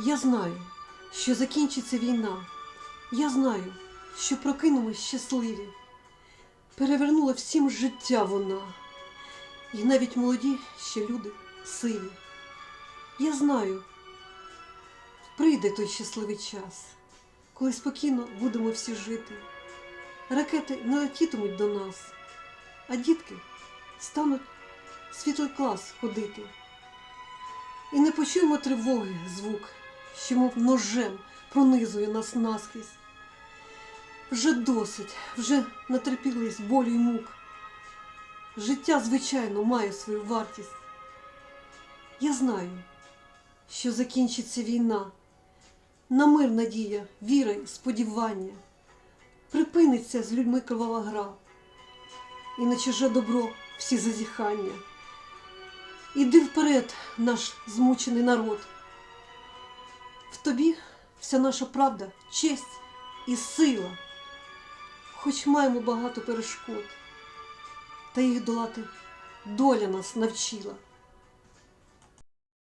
Я знаю, що закінчиться війна. Я знаю, що прокинемось щасливі. Перевернула всім життя вона, і навіть молоді ще люди сиві. Я знаю, прийде той щасливий час, коли спокійно будемо всі жити. Ракети не летітимуть до нас, а дітки стануть світлий клас ходити. І не почуємо тривоги звук, що мов ножем пронизує нас наскрізь. Вже досить, вже натерпілись болю й мук. Життя, звичайно, має свою вартість. Я знаю, що закінчиться війна, на мир надія, віра й сподівання. Припиниться з людьми кривава гра, і на чуже добро всі зазіхання. Іди вперед, наш змучений народ. Тобі вся наша правда, честь і сила. Хоч маємо багато перешкод, та їх долати доля нас навчила.